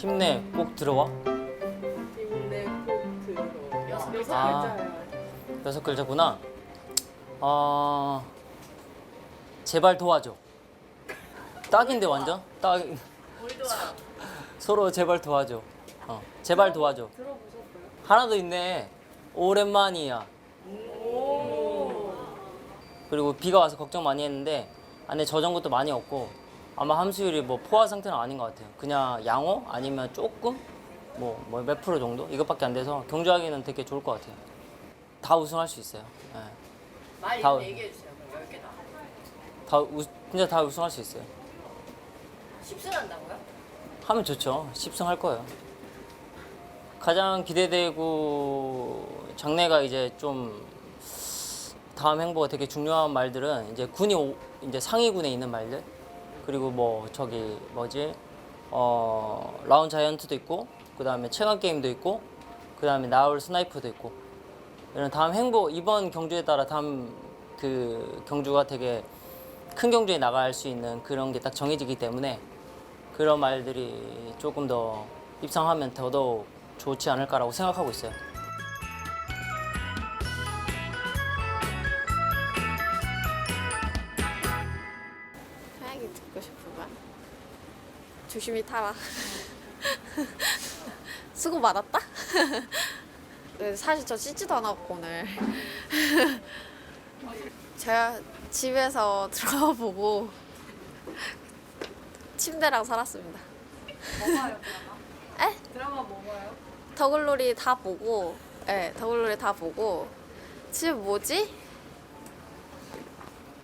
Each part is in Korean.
힘내 꼭 들어와. 힘내 꼭 들어. 여섯 여섯 아. 글자야. 여섯 글자구나. 아 제발 도와줘. 딱인데 완전 딱. 우리 도와요. 서로 제발 도와줘. 어 제발 도와줘. 들어보셨어요? 하나 더 있네. 오랜만이야. 그리고 비가 와서 걱정 많이 했는데 안에 젖은 것도 많이 없고 아마 함수율이 뭐 포화 상태는 아닌 것 같아요. 그냥 양호 아니면 조금 뭐 몇 프로 정도 이것밖에 안 돼서 경주하기는 되게 좋을 것 같아요. 다 우승할 수 있어요. 예. 말 다- 얘기해 주세요. 그럼 10개 다. 다 우, 진짜 다 우승할 수 있어요. 10승 한다고요? 하면 좋죠. 10승 할 거예요. 가장 기대되고 장래가 이제 좀 다음 행보가 되게 중요한 말들은 이제 군이 오- 이제 상위군에 있는 말들 그리고 뭐 저기 뭐지 어 라운 자이언트도 있고 그 다음에 최강 게임도 있고 그 다음에 나울 스나이퍼도 있고 이런 다음 행보 이번 경주에 따라 다음 그 경주가 되게 큰 경주에 나갈 수 있는 그런 게 딱 정해지기 때문에 그런 말들이 조금 더 입상하면 더더욱 좋지 않을까라고 생각하고 있어요. 조심히 타라. 수고 많았다. 네, 사실 저 씻지도 않았고 오늘. 제가 집에서 들어가 보고 침대랑 살았습니다. 뭐 봐요 드라마? 에? 드라마 뭐 봐요? 더글로리 다 보고, 예, 더글로리 다 보고 지금 뭐지?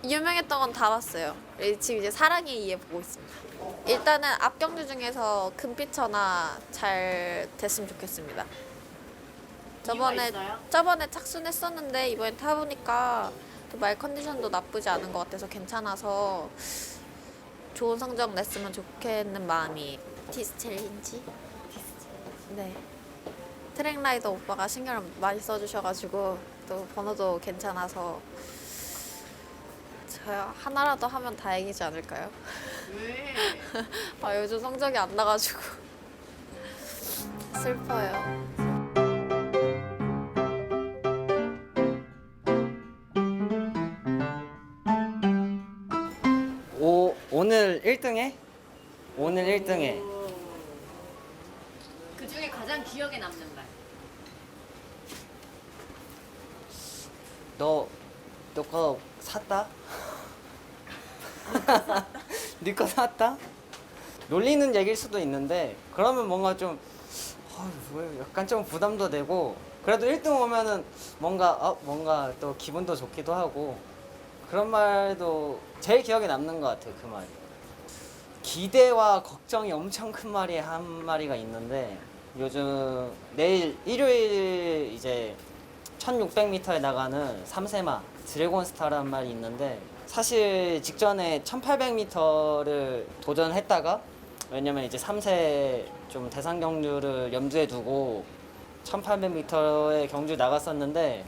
유명했던 건 다 봤어요. 예, 지금 이제 사랑의 이해 보고 있습니다. 일단은 앞경주 중에서 금피처나 잘 됐으면 좋겠습니다. 저번에 있어요? 저번에 착순했었는데 이번에 타보니까 또 말 컨디션도 나쁘지 않은 것 같아서 괜찮아서 좋은 성적 냈으면 좋겠는 마음이 디스 챌린지 네 트랙 라이더 오빠가 신경을 많이 써주셔가지고 또 번호도 괜찮아서 저 하나라도 하면 다행이지 않을까요? 왜? 아 요즘 성적이 안 나가지고 슬퍼요. 오, 오늘 1등해? 오늘 1등해. 그 중에 가장 기억에 남는 말. 너, 너거 샀다? 네거 샀다? 놀리는 얘기일 수도 있는데 그러면 뭔가 좀 어, 왜 약간 좀 부담도 되고 그래도 1등 오면은 뭔가 어, 뭔가 또 기분도 좋기도 하고 그런 말도 제일 기억에 남는 것 같아요 그 말이 기대와 걱정이 엄청 큰 말이 한 마리가 있는데 요즘 내일 일요일 이제 1600m에 나가는 3세마 드래곤스타라는 말이 있는데 사실 직전에 1800m를 도전했다가 왜냐면 이제 3세 좀 대상 경주를 염두에 두고 1800m의 경주 나갔었는데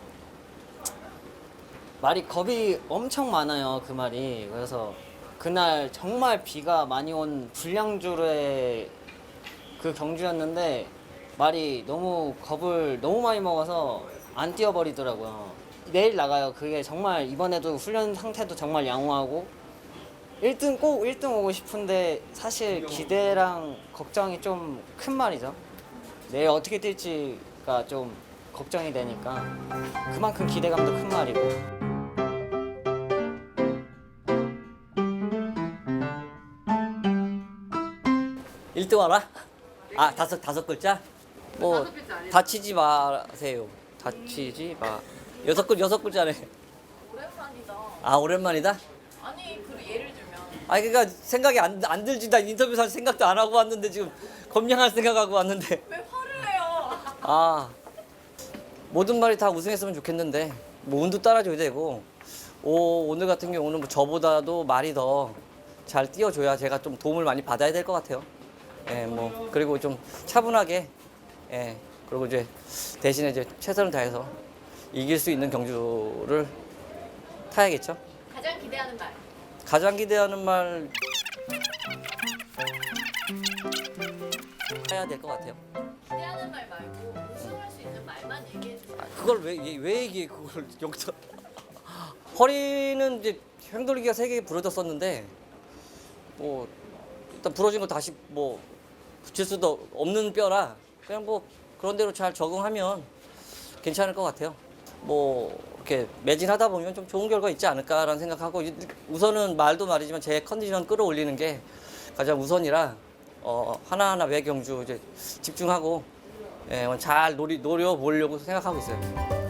말이 겁이 엄청 많아요 그 말이. 그래서 그날 정말 비가 많이 온 불량주의 그 경주였는데 말이 너무 겁을 너무 많이 먹어서 안 뛰어버리더라고요 내일 나가요 그게 정말 이번에도 훈련 상태도 정말 양호하고 1등 꼭 1등 오고 싶은데 사실 기대랑 걱정이 좀 큰 말이죠 내일 어떻게 뛸지가 좀 걱정이 되니까 그만큼 기대감도 큰 말이고 1등 알아? 아 다섯 다섯 글자? 뭐 다섯 글자 아니에요? 다치지 마세요. 다치지 마. 여섯 글 여섯 글자네. 오랜만이다. 아 오랜만이다. 아니, 그 예를 들면 아 그러니까 생각이 안, 안 들지 나 인터뷰에서 생각도 안 하고 왔는데 지금 검량할 생각하고 왔는데 왜 화를 내요? 아 모든 말이 다 우승했으면 좋겠는데 뭐 운도 따라줘야 되고 오 오늘 같은 경우는 뭐 저보다도 말이 더 잘 띄워줘야 제가 좀 도움을 많이 받아야 될 것 같아요. 예, 뭐 그리고 좀 차분하게 예 그리고 이제 대신에 이제 최선을 다해서 이길 수 있는 경주를 타야겠죠. 가장 기대하는 말. 가장 기대하는 말 해야 될 것 같아요. 기대하는 말 말고 우승할 수 있는 말만 얘기해 주세요. 아, 그걸 왜, 얘- 왜 얘기해 그걸 여기서 허리는 이제 횡돌리기가 세 개 부러졌었는데 뭐 일단 부러진 거 다시 뭐 붙일 수도 없는 뼈라 그냥 뭐 그런 대로 잘 적응하면 괜찮을 것 같아요. 뭐 이렇게 매진하다 보면 좀 좋은 결과 있지 않을까라는 생각하고 이- 우선은 말도 말이지만 제 컨디션 끌어올리는 게 가장 우선이라 어, 하나하나 매 경주 이제 집중하고 예, 잘 노리, 노려보려고 생각하고 있어요.